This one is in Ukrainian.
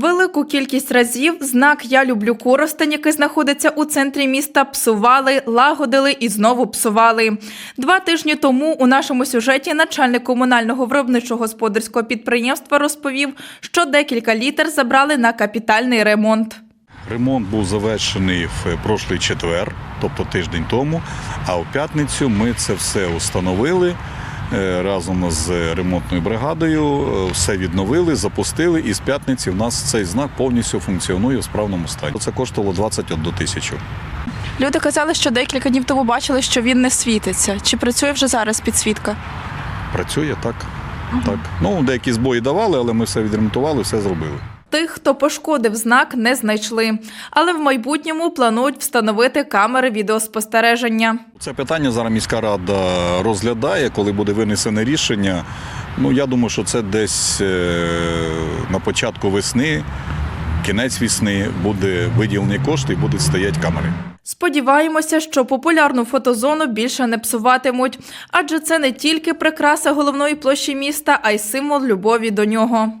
Велику кількість разів знак Я люблю Коростень, який знаходиться у центрі міста, псували, лагодили і знову псували. Два тижні тому у нашому сюжеті начальник комунального виробничого господарського підприємства розповів, що декілька літер забрали на капітальний ремонт. Ремонт був завершений в прошлий четвер, тобто тиждень тому. А в п'ятницю ми це все установили разом з ремонтною бригадою. е, Все відновили, запустили, і з п'ятниці в нас цей знак повністю функціонує в справному стані. Це коштувало 21 тисячу. Люди казали, що декілька днів тому бачили, що він не світиться. Чи працює вже зараз підсвітка? Працює так. так. Ну, деякі збої давали, але ми все відремонтували, все зробили. Тих, хто пошкодив знак, не знайшли, але в майбутньому планують встановити камери відеоспостереження. Це питання зараз міська рада розглядає, коли буде винесене рішення. Ну, я думаю, що це десь е, на початку весни, кінець весни буде виділені кошти і будуть стояти камери. Сподіваємося, що популярну фотозону більше не псуватимуть, адже це не тільки прикраса головної площі міста, а й символ любові до нього.